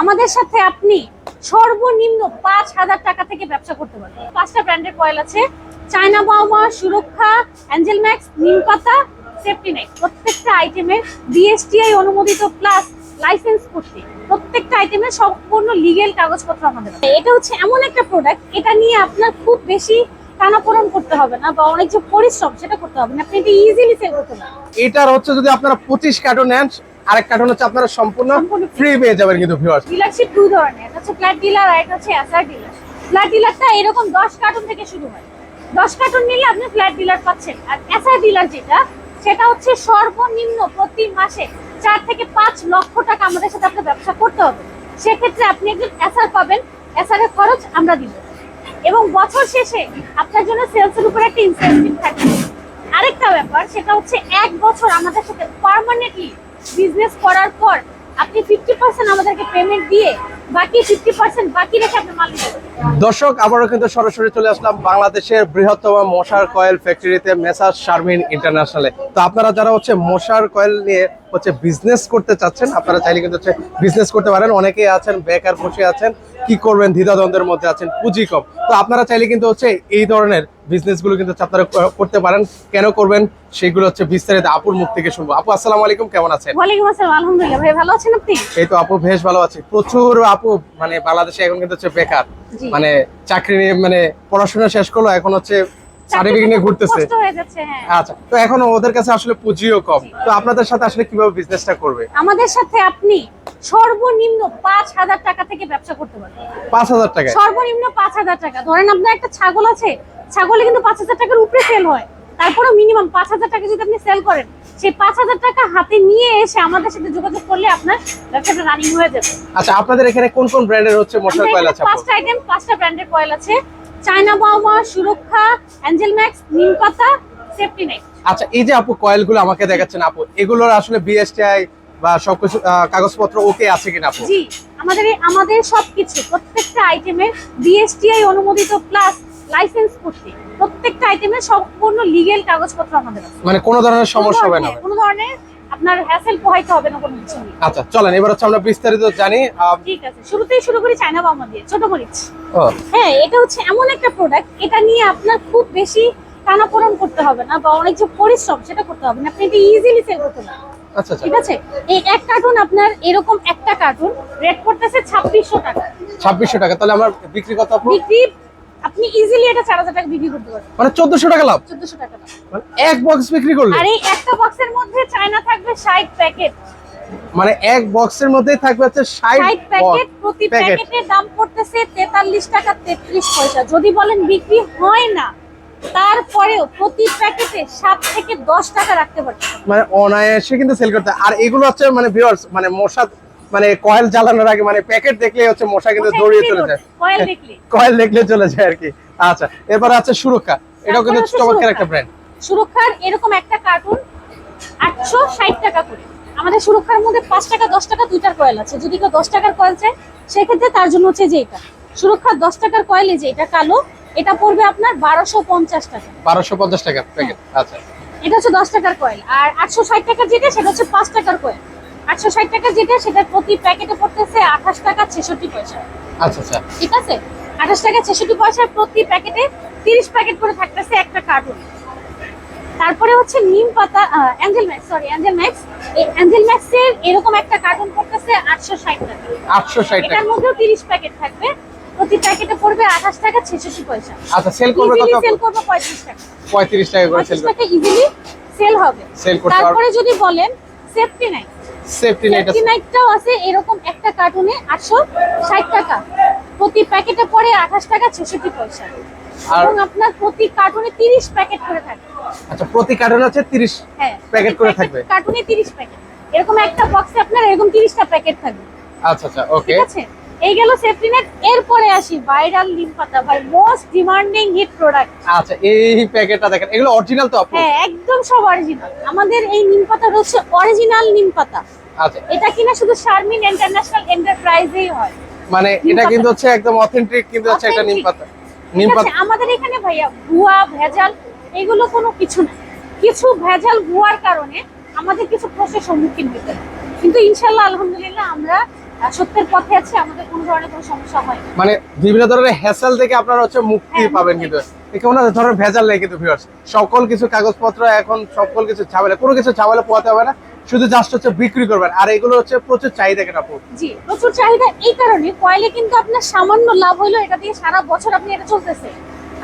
আমাদের সাথে আপনি সর্বনিম্ন পাঁচ হাজার টাকা থেকে ব্যবসা করতে পারবেন। পাঁচটা ব্র্যান্ডের কয়েল আছে। চায়না বাউমা সুরক্ষা, অ্যাঞ্জেল ম্যাক্স নিমপাতা সেফটি নেট প্রত্যেকটা আইটেমের বিএসটিআই অনুমোদিত প্লাস লাইসেন্স করতে প্রত্যেকটা আইটেমের সম্পূর্ণ লিগেল কাগজপত্র আমাদের এটা হচ্ছে এমন একটা প্রোডাক্ট এটা নিয়ে আপনার খুব বেশি টানাপোড়ন করতে হবে না বা অনেক যে পরিশ্রম, সেটা করতে হবে না। আপনি এটা ইজিলি সেল করতে পারেন এটার হচ্ছে যদি আপনারা পঁচিশ কার্টন নেন আরেক কার্টন হচ্ছে আপনারা সম্পূর্ণ ফ্রি পেয়ে যাবেন কিন্তু ভিউয়ার্স ডিলারশিপ দু ধরনের। একটা হচ্ছে ফ্ল্যাট ডিলার আর একটা হচ্ছে এসআর ডিলার ফ্ল্যাট ডিলারটা এরকম দশ কার্টুন থেকে শুরু হয়। দশ কার্টুন নিলে আপনি ফ্ল্যাট ডিলার পাচ্ছেন। আর এসআর ডিলার যেটা সেটা হচ্ছে সর্বনিম্ন প্রতি মাসে চার থেকে পাঁচ লক্ষ টাকা আমাদের সাথে আপনার ব্যবসা করতে হবে। সেক্ষেত্রে আপনি একজন এসআর পাবেন। এসআর এর খরচ আমরা দিব। এবং বছর শেষে আপনার জন্য সেলসের উপর একটা ইনসেন্টিভ থাকবে। আরেকটা ব্যাপার সেটা হচ্ছে এক বছর আমাদের সাথে পার্মানেন্টলি বিজনেস করার পর আপনি ফিফটি পার্সেন্ট আমাদেরকে পেমেন্ট দিয়ে বাকি ফিফটি পার্সেন্ট বাকি রেখে আপনি মাল দর্শক, আবারও কিন্তু সরাসরি চলে আসলাম বাংলাদেশের বৃহত্তম মশার কয়েল ফ্যাক্টরিতে মেসার শারমিন ইন্টারন্যাশনালে তো আপনারা যারা হচ্ছে মশার কয়েল নিয়ে হচ্ছে বিজনেস করতে চাচ্ছেন, আপনারা চাইলে কিন্তু হচ্ছে বিজনেস করতে পারেন। অনেকেই আছেন, বেকার বসে আছেন, কি করবেন, দ্বিধাদ্বন্দ্বের মধ্যে আছেন, পুঁজি কম। তো আপনারা চাইলে কিন্তু হচ্ছে এই ধরনের বিজনেসগুলো কিন্তু আপনারা করতে পারেন। কেন করবেন? সেগুলো হচ্ছে বিস্তারিত আপুর মুখ থেকে শুনব। আপু আসসালামু আলাইকুম কেমন আছেন? ওয়ালাইকুম আসসালাম আলহামদুলিল্লাহ ভাই ভালো আছেন আপনি? এই তো আপু বেশ ভালো আছি। প্রচুর আপু মানে বাংলাদেশে এখন কিন্তু হচ্ছে বেকার। মানে চাকরি মানে পড়াশোনা শেষ করল এখন হচ্ছে সার্টিফিকেট নিয়ে ঘুরতেছে। হয়ে আচ্ছা তো এখন ওদের কাছে আসলে পুঁজিও কম। তো আপনাদের সাথে আসলে কীভাবে বিজনেসটা করবে? আমাদের সাথে আপনি সর্বনিম্ন পাঁচ হাজার টাকা থেকে ব্যবসা করতে পারবেন। পাঁচ হাজার টাকায়? সর্বনিম্ন পাঁচ হাজার টাকা। ধরেন আপনার একটা ছাগল আছে ছাগলে কিন্তু পাঁচ হাজার টাকার উপরে সেল হয়। তারপরে মিনিমাম পাঁচ হাজার টাকা যদি আপনি সেল করেন সেই পাঁচ হাজার টাকা হাতে নিয়ে এসে আমাদের সাথে যোগাযোগ করলে আপনার ব্যবসাটা রানিং হয়ে যাবে। আচ্ছা আপনাদের এখানে কোন কোন ব্র্যান্ডের হচ্ছে মশার কয়েল আছে পাঁচটা আইটেম পাঁচটা ব্র্যান্ডের কয়েল আছে। চায়না বাউমা সুরক্ষা অ্যাঞ্জেল ম্যাক্স নিমপাতা সেফটি নেট আচ্ছা এই যে আপু কয়েলগুলো আমাকে দেখাচ্ছেন আপু এগুলোর আসলে বিএসটিআই বা সবকিছু কাগজপত্র ওকে আছে কিনা আপু? জি আমাদের এই- আমাদের সবকিছু প্রত্যেকটা আইটেমের বিএসটিআই অনুমোদিত প্লাস লাইসেন্স করতে। প্রত্যেকটা আইটেমের সম্পূর্ণ লিগেল কাগজপত্র আমাদের আছে। মানে কোনো ধরনের সমস্যা হবে না। কোনো ধরনের আপনার হ্যাসেল পোহাইতে হবে না কোনো কিছু আচ্ছা চলেন এবার হচ্ছে আমরা বিস্তারিত জানি ঠিক আছে শুরুতেই শুরু করি চায়না বাউমা দিয়ে ছোট মরিচ। হ্যাঁ এটা হচ্ছে এমন একটা প্রোডাক্ট এটা নিয়ে আপনার খুব বেশি টানাপোড়ন করতে হবে না বা অনেক যে পরিশ্রম সেটা করতে হবে না। আপনি এটা ইজিলি সেল করতে পারবেন আচ্ছা আচ্ছা। ঠিক আছে? এই এক কার্টুন আপনার এরকম একটা কার্টুন রেট করতেছে ছাব্বিশশো টাকা। ছাব্বিশশো টাকা তাহলে আমার বিক্রি কত বিক্রি আপনি ইজিলি এটা চার হাজার টাকা বিক্রি করতে পারবেন। মানে চোদ্দশো টাকা লাভ? চোদ্দশো টাকা দাম। মানে এক বক্স বিক্রি করলে? আর এই একটা বক্সের মধ্যে চায়না থাকবে ষাট প্যাকেট মানে এক বক্সের মধ্যেই থাকবে হচ্ছে ষাট ষাট প্যাকেট প্রতি প্যাকেট প্যাকেটের দাম পড়তেছে তেতাল্লিশ টাকা তেত্রিশ পয়সা। যদি বলেন বিক্রি হয় না তারপরেও প্রতি প্যাকেটে সাত থেকে দশ টাকা রাখতে পারছেন মানে অনায়াসে কিন্তু সেল করতে। আর এগুলো হচ্ছে মানে ভিউয়ার্স মানে মশা মানে কয়েল জ্বালানোর আগে মানে প্যাকেট দেখলেই হচ্ছে মশা কিন্তু দৌড়িয়ে চলে যায়। কয়েল দেখলে কয়েল দেখলে চলে যায় আর কি। আচ্ছা এরপর আছে সুরক্ষা। এটাও কিন্তু চমৎকার একটা ব্র্যান্ড সুরক্ষার এরকম একটা কার্টুন আটশো ষাট টাকা করে। আমাদের সুরক্ষার মধ্যে পাঁচ টাকা দশ টাকা দুইটার কয়েল আছে। যদি কেউ দশ টাকার কয়েল চায় সেক্ষেত্রে তার জন্য হচ্ছে যে এটা। সুরক্ষার দশ টাকার কয়েল এই যে এটা কালো এটা পড়বে আপনার বারোশো পঞ্চাশ টাকা। বারোশো পঞ্চাশ টাকা প্যাকেট আচ্ছা। এটা হচ্ছে দশ টাকার কয়েল আর আটশো ষাট টাকার যেটা সেটা হচ্ছে পাঁচ টাকার কয়েল আটশো ষাট টাকার যেটা সেটা প্রতি প্যাকেটে পড়তেছে আঠাশ টাকা ছেষট্টি পয়সা। আচ্ছা আচ্ছা। ঠিক আছে? আঠাশ টাকা ছেষট্টি পয়সা প্রতি প্যাকেটে তিরিশ প্যাকেট করে থাকতেছে একটা কার্টুন। তারপরে হচ্ছে নিম পাতা angel max sorry angel max এই অ্যাঞ্জেল ম্যাক্স এর এরকম একটা কার্টুন পড়তেছে আটশো ষাট টাকা। আটশো ষাট টাকা। এটার মধ্যেও তিরিশ প্যাকেট থাকবে। প্রতি প্যাকেটে পড়বে আঠাশ টাকা ছেষট্টি পয়সা। আচ্ছা সেল করবে কত? সেল করব পঁয়ত্রিশ টাকা। পঁয়ত্রিশ টাকা করে সেল টাকা ইজিলি সেল হবে। তারপরে যদি বলেন সেফটি নাই সেফটি নেট সেফটি নাইটটাও আছে এরকম একটা কার্টুনে আটশো ষাট টাকা। প্রতি প্যাকেটে পড়ে আঠাশ টাকা ছেষট্টি পয়সা। আর- এবং আপনার প্রতি কার্টুনে তিরিশ প্যাকেট করে থাকে আচ্ছা প্রতি কার্টুনে আছে 30 হ্যাঁ প্যাকেট করে থাকবে। কার্টুনে তিরিশ প্যাকেট। এরকম একটা বক্সে আপনার এরকম তিরিশটা প্যাকেট থাকবে। আচ্ছা আচ্ছা ওকে ঠিক আছে? এই গেল সেফটি নেট এরপরে আসি ভাইরাল নিম পাতা। ভাই মোস্ট ডিমান্ডিং হিট প্রোডাক্ট আচ্ছা এই প্যাকেটটা দেখেন এগুলো অরিজিনাল তো আপু হ্যাঁ একদম সব অরিজিনাল আমাদের এই নিম পাতা হচ্ছে অরিজিনাল নিম পাতা। আচ্ছা। এটা কিনা শুধু শারমিন ইন্টারন্যাশনাল এন্টারপ্রাইজেই হয়। মানে এটা কিন্তু হচ্ছে একদম অথেন্টিক কিন্তু হচ্ছে একটা নিম পাতা। নিম পাতা। আমাদের এখানে ভাইয়া ভুয়া ভেজাল এগুলো কোনো কিছু না। কিছু ভেজাল ভুয়ার কারণে আমাদের কিছু প্রশ্নের সম্মুখীন হতে হয়। কিন্তু ইনশাল্লাহ আলহামদুলিল্লাহ আমরা সত্যের পথে আছি আমাদের কোনো ধরনের কোনো সমস্যা হয়। মানে বিভিন্ন ধরনের হ্যাসেল থেকে আপনারা হচ্ছে মুক্তি হ্যাঁ, পাবেন কিন্তু। কোনো ধরনের ভেজাল নেই কিন্তু ভিউয়ার্স সকল কিছু কাগজপত্র এখন সকল কিছু ঝামেলা কোনো কিছু ঝামেলা পোয়াতে হবে না। শুধু জাস্ট হচ্ছে বিক্রি করবেন। আর এগুলো হচ্ছে প্রচুর চাহিদা কেন আপু। জি প্রচুর চাহিদা এই কারণে কয়েলে কিন্তু আপনার সামান্য লাভ হইল এটা দিয়ে সারা বছর আপনি এটা চলতেছে।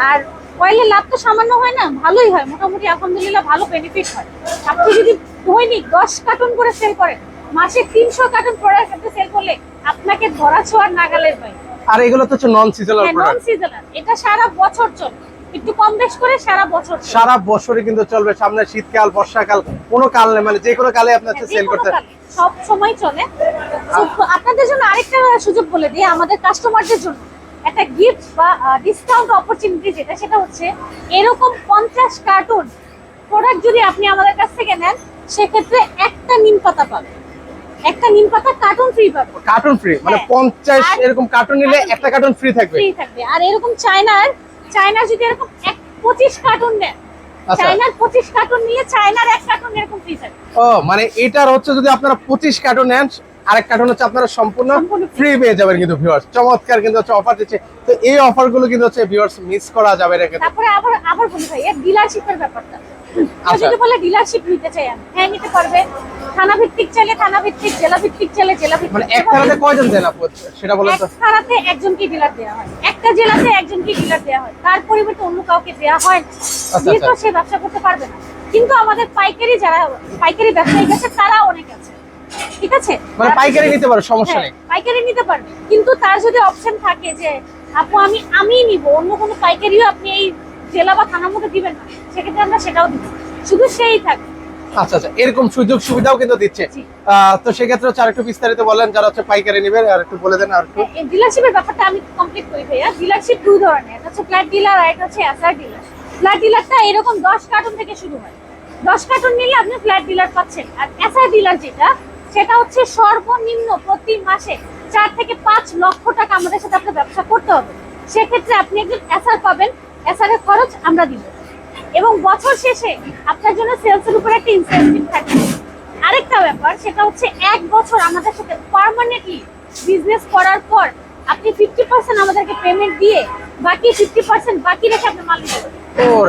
আর কয়েলের লাভ তো সামান্য হয় না ভালোই হয়। মোটামুটি আলহামদুলিল্লাহ ভালো বেনিফিট হয়। আপনি যদি দৈনিক দশ কার্টুন করে সেল করেন মাসে তিনশো কার্টুন প্রোডাক্ট আপনি সেল করলে আপনাকে ধরা ছোঁয়ার নাগালের পাই আর এগুলো তো হচ্ছে নন সিজনাল হ্যাঁ নন প্রোডাক্ট সিজনাল এটা সারা বছর চলে একটু কম বেশ করে সারা বছর সারা বছরই কিন্তু চলবে। সামনে শীতকাল বর্ষাকাল কোনো কাল নেই। মানে যে কোনো কালে আপনার হ্যাঁ, সেল যেকোনো করতে সব সময় চলে। আপনাদের জন্য আরেকটা সুযোগ বলে দিই। আমাদের কাস্টমারদের জন্য একটা গিফট বা ডিসকাউন্ট অপরচুনিটি যেটা সেটা হচ্ছে এরকম পঞ্চাশ কার্টুন প্রোডাক্ট যদি আপনি আমাদের কাছ থেকে নেন সেক্ষেত্রে একটা নিম পাতা পাবেন। একটা নিম পাতা কার্টুন ফ্রি কার্টুন ফ্রি মানে হ্যাঁ। পঞ্চাশ আর- এরকম কার্টুন নিলে একটা কার্টুন ফ্রি থাকবে। ফ্রি থাকবে। আর এরকম চায়নার যদি এরকম এক পঁচিশ কার্টুন নেন। চায়নার পঁচিশ কার্টুন নিলে চায়নার এক কার্টুন এরকম ফ্রি থাকবে। ও মানে এটার হচ্ছে যদি আপনারা পঁচিশ কার্টুন নেন আরেক কার্টুন হচ্ছে আপনারা সম্পূর্ণ ফ্রি পেয়ে যাবেন কিন্তু ভিউয়ার্স চমৎকার কিন্তু হচ্ছে অফার দিচ্ছে। তো এই অফারগুলো কিন্তু হচ্ছে ভিউয়ার্স মিস করা যাবে না কিন্তু। তারপরে আবার আবার বলি ভাই এর ডিলারশিপের ব্যাপারটা। আচ্ছা। যদি বলে ডিলারশিপ নিতে চাই আমি হ্যাঁ নিতে পারবে। থানা ভিত্তিক চাইলে থানা ভিত্তিক জেলা ভিত্তিক চাইলে জেলা ভিত্তিক মানে এক খেলাতে কয়জন দেন আপু সেটা বলেন এক তো থানাতে একজনকে ডিলার দেওয়া হয়। একটা জেলাতে একজনকে ডিলার দেওয়া হয়। তার পরিবর্তে অন্য কাউকে দেওয়া হয় আচ্ছা, যেহেতু আচ্ছা। সে ব্যবসা করতে পারবে না। কিন্তু আমাদের পাইকারি যারা পাইকারি ব্যবসায়ী আছে তারা অনেক আছে। ঠিক আছে? মানে পাইকারি নিতে পারো সমস্যা হ্যাঁ, নেই। পাইকারি নিতে পারবে। কিন্তু তার যদি অপশন থাকে যে আপু আমি আমি নিব। অন্য কোনো পাইকারিও আপনি এই জেলা বা থানার মধ্যে দিবেন না। সেক্ষেত্রে আমরা সেটাও দিব শুধু সেই থাকবে আচ্ছা আচ্ছা এরকম সুযোগ সুবিধাও কিন্তু দিচ্ছে। তো সেক্ষেত্রে হচ্ছে আরেকটু বিস্তারিত বলেন যারা হচ্ছে পাইকারি নেবেন আর একটু বলে দেন আর একটু। ডিলারশিপের ব্যাপারটা আমি কমপ্লিট করি ভাইয়া। ডিলারশিপ দুই ধরনের। একটা হচ্ছে ফ্ল্যাট ডিলার আর একটা হচ্ছে এসআর ডিলার ফ্ল্যাট ডিলারটা এরকম দশ কার্টুন থেকে শুরু হয়। দশ কার্টুন নিলে আপনি ফ্ল্যাট ডিলার পাচ্ছেন। আর এসআর ডিলার যেটা সেটা হচ্ছে সর্বনিম্ন প্রতি মাসে চার থেকে পাঁচ লক্ষ টাকা আমাদের সাথে আপনার ব্যবসা করতে হবে। সেক্ষেত্রে আপনি একজন এসআর পাবেন। এসআর এর খরচ আমরা দিব। এবং বছর শেষে আপনার জন্য সেলসের উপর একটা ইনসেন্টিভ থাকবে আরেকটা ব্যাপার সেটা হচ্ছে এক বছর আমাদের সাথে পার্মানেন্টলি বিজনেস করার পর আপনি ফিফটি পার্সেন্ট আমাদেরকে পেমেন্ট দিয়ে বাকি ফিফটি পার্সেন্ট বাকি রেখে আপনি মাল নিতে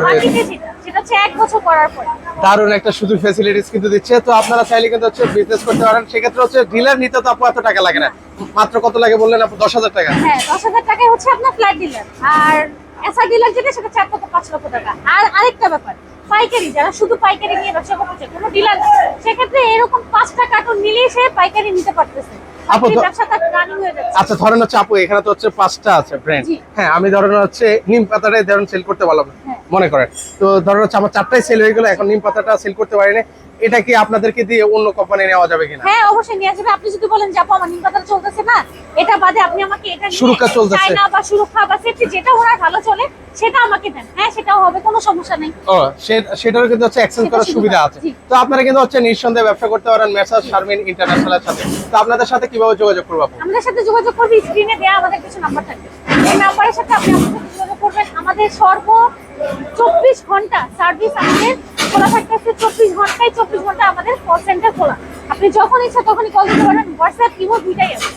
বাকিতে সেটা হচ্ছে এক বছর করার পর। দারুণ একটা সুযোগ ফ্যাসিলিটিস কিন্তু দিচ্ছে। তো আপনারা চাইলে কিন্তু হচ্ছে বিজনেস করতে পারেন। সেক্ষেত্রে হচ্ছে ডিলার নিতে তো আপু এত টাকা লাগে না। মাত্র কত লাগে বললেন আপু? দশ হাজার টাকা। হ্যাঁ দশ হাজার টাকায় হচ্ছে আপনার ফ্ল্যাট ডিলার আর এসআর ডিলার যেটা সেটা চার থেকে পাঁচ লক্ষ টাকা। আর আরেকটা ব্যাপার পাইকারি যারা শুধু পাইকারি নিয়ে ব্যবসা কোনো ডিলার সেক্ষেত্রে এরকম পাঁচটা কার্টুন নিলেই সে পাইকারি নিতে পারতেছে। হয়ে আচ্ছা ধরেন হচ্ছে আপু এখানে তো হচ্ছে পাঁচটা আছে ব্র্যান্ড হ্যাঁ আমি ধরেন হচ্ছে নিম পাতাটাই ধরেন সেল করতে পারলাম না। মনে করেন। তো ধরেন হচ্ছে আমার চারটাই সেল হয়ে গেল এখন নিম পাতাটা সেল করতে পারিনি। এটা কি আপনাদেরকে দিয়ে অন্য কোম্পানি নেওয়া যাবে কিনা? হ্যাঁ অবশ্যই নিয়ে আসবে আপনি যদি বলেন যাব আমার নিম পাতা চলতেছে না। এটা বাদে আপনি আমাকে এটা সুরক্ষা চলতেছে। চায়না বা সুরক্ষা বা সেফটি যেটা ওনার ভালো চলে সেটা আমাকে দেন। হ্যাঁ সেটাও হবে কোনো সমস্যা নেই। ও সে- সেটারও কিন্তু হচ্ছে এক্সচেঞ্জ করার সুবিধা, আছে তো আপনারা কিন্তু হচ্ছে নিঃসন্দেহে ব্যবসা করতে পারেন মেসাজ শারমিন ইন্টারন্যাশনালের সাথে। তো আপনাদের সাথে কীভাবে যোগাযোগ করব আপু? আমাদের সাথে যোগাযোগ করবে স্ক্রিনে দেওয়া আমাদের কিছু নাম্বার থাকবে। এই নাম্বারের সাথে আপনি আমাদের যোগাযোগ করবেন। আমাদের সর্ব চব্বিশ ঘণ্টা সার্ভিস আমাদের খোলা থাকতেছে চব্বিশ ঘন্টায় চব্বিশ ঘণ্টা আমাদের কল সেন্টার খোলা। আপনি যখন ইচ্ছা তখনই কল দিতে পারেন হোয়াটসঅ্যাপ ইমো দুইটাই আছে।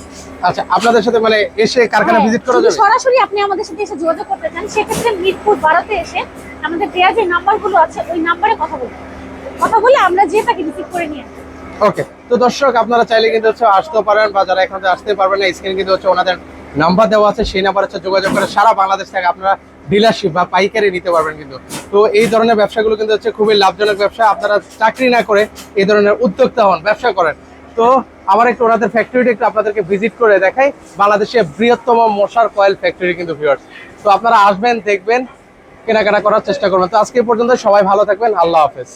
আচ্ছা আপনাদের সাথে মানে এসে কারখানা ভিজিট করা যাবে সরাসরি আপনি আমাদের সাথে এসে যোগাযোগ করতে চান সেক্ষেত্রে মিরপুর বারোতে এসে আমাদের দেওয়া যে নাম্বারগুলো আছে ওই নাম্বারে কথা বলবেন কথা বলে আমরা যে তাকে রিসিভ করে নিয়ে ওকে তো দর্শক আপনারা চাইলে কিন্তু হচ্ছে আসতে পারেন বা যারা এখন আসতে পারবেন না স্ক্রিনে কিন্তু হচ্ছে ওনাদের নাম্বার দেওয়া আছে, সেই নাম্বার হচ্ছে যোগাযোগ করে সারা বাংলাদেশ থেকে আপনারা ডিলারশিপ বা পাইকারি নিতে পারবেন কিন্তু। তো এই ধরনের ব্যবসাগুলো কিন্তু হচ্ছে খুবই লাভজনক ব্যবসা। আপনারা চাকরি না করে এই ধরনের উদ্যোক্তা হন, ব্যবসা করেন। তো আবার একটু ওনাদের ফ্যাক্টরিটা একটু আপনাদেরকে ভিজিট করে দেখাই। বাংলাদেশের বৃহত্তম মশার কয়েল ফ্যাক্টরি কিন্তু ভিউয়ার্স তো আপনারা আসবেন, দেখবেন, কেনাকাটা করার চেষ্টা করবেন। তো আজকে পর্যন্ত সবাই ভালো থাকবেন, আল্লাহ হাফেজ।